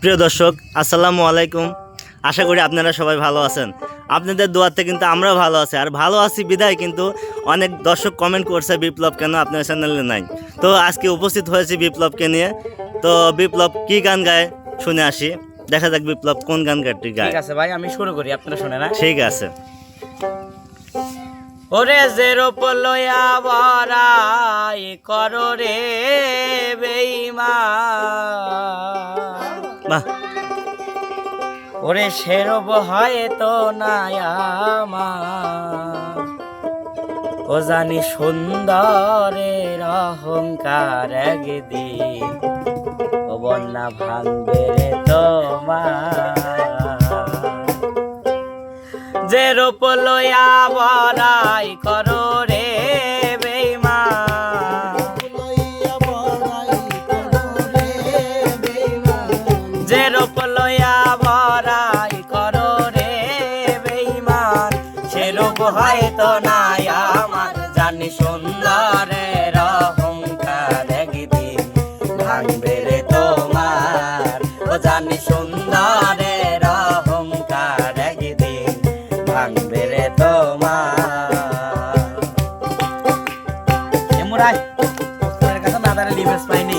প্রিয় দর্শক আসসালামু আলাইকুম। আশা করি আপনারা সবাই ভালো আছেন। আপনাদের দোয়াতে কিন্তু আমরাও ভালো আছি। আর ভালো আছি বিদায় কিন্তু অনেক দর্শক কমেন্ট করছে বিপ্লব কেন আপনার চ্যানেলে নাই। তো আজকে উপস্থিত হয়েছি বিপ্লবকে নিয়ে। তো বিপ্লব কি গান গায়? শুনে আসি। দেখা যাক বিপ্লব কোন গান গানটি গায় ঠিক আছে? ভাই আমি শুরু করি আপনারা শুনে না ঠিক আছে। ওরে জেরো পলয়া বরাই করো রে বেইমা বাহ। ওরে সেরব হয় তো ও জানি সুন্দরের অহংকার একদিন। ও বন্যা ভাঙবে রে তোমার। যে রূপ লয়া বরাই করো রে নাই আমার জানি সুন্দরের অহংকার একদিন ভাঙবে রে তোমার। ও জানি সুন্দরের অহংকার একদিন ভাঙবে রে তোমার। এমরাই তোর কাছে দাঁড়ালে লিবেস পাইনি।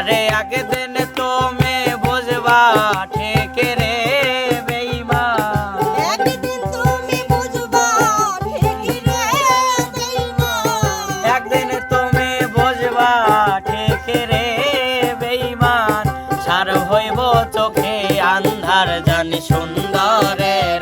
আরে আগে দিন তুমি বুঝবা ঠিক রে একদিন তুমি বুঝবা ঠিক রে বেইমান সার হইব চোখে আন্ধার জানি সুন্দরের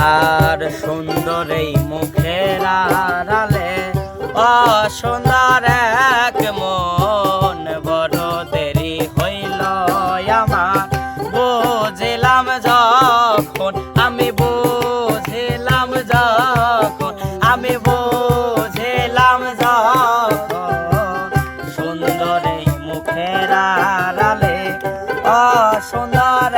আর সুন্দর এই মুখের আড়ালে অসুন্দর এক মন, বড় দেরি হইল আমার। বুঝিলাম যখন, আমি বুঝিলাম যখন, আমি বুঝিলাম যখন। সুন্দর এই মুখের আড়ালে অসুন্দর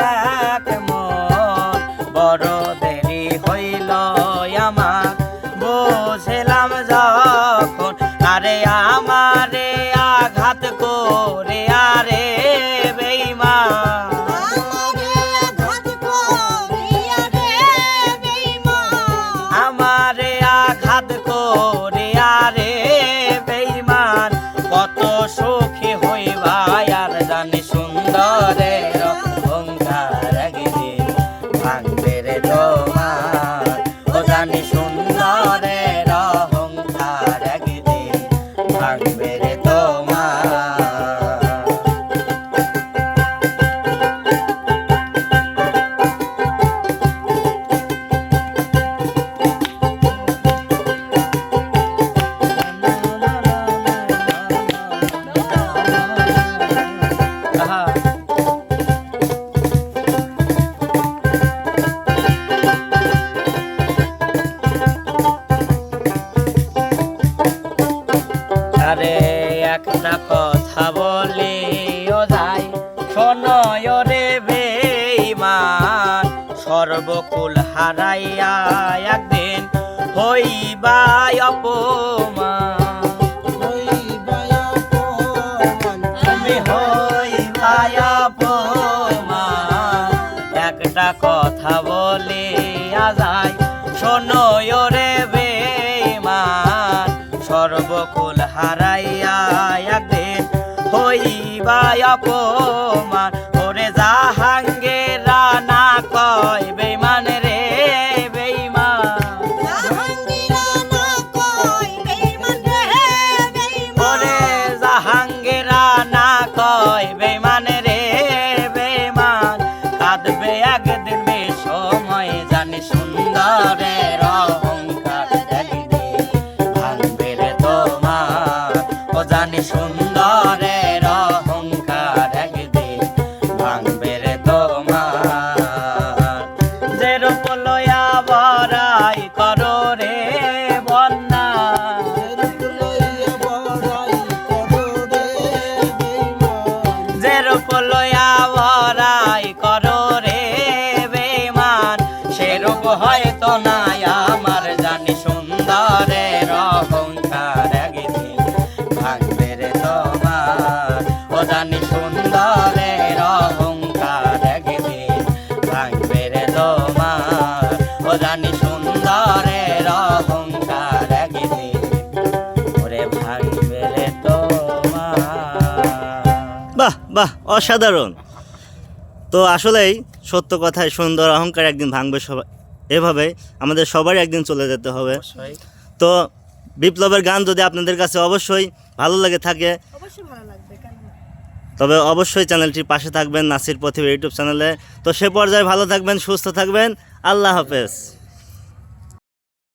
রে তোমার কথা বলে ও যাই শোনয় রে বেঈমান সর্বকুল হারাইয়া একদিন হইবাই অপমান। তুমি হইবাই অপমান। একটা কথা বলে আজাই শোনয় রে বেঈমান সর্বকুল হারাইয়া একদিন হইবাই অপমান। ওরে জাহাঙ্গে রানা কয় বেইমান রে জাহাঙ্গীরা কয় বেমান রে বেমান কাঁদবে একদিন সময় জানি সুন্দরের জানি সুন্দরের অহংকার একদিন ভাঙবে রে তোমার ও জানি সুন্দরের অহংকার একদিন ওরে ভাঙবে রে তোমার। বাহ বাহ অসাধারণ। তো আসলেই সত্য কথায় সুন্দর অহংকার একদিন ভাঙবে সবাই। এভাবে আমাদের সবারই একদিন চলে যেতে হবে। তো বিপ্লবের গান যদি আপনাদের কাছে অবশ্যই ভালো লাগে থাকে অবশ্যই ভালো না? তবে অবশ্যই চ্যানেলটির পাশে থাকবেন নাসির পথিব ইউটিউব চ্যানেলে। তো সে পর্যায়ে ভালো থাকবেন, সুস্থ থাকবেন। আল্লাহ হাফেজ।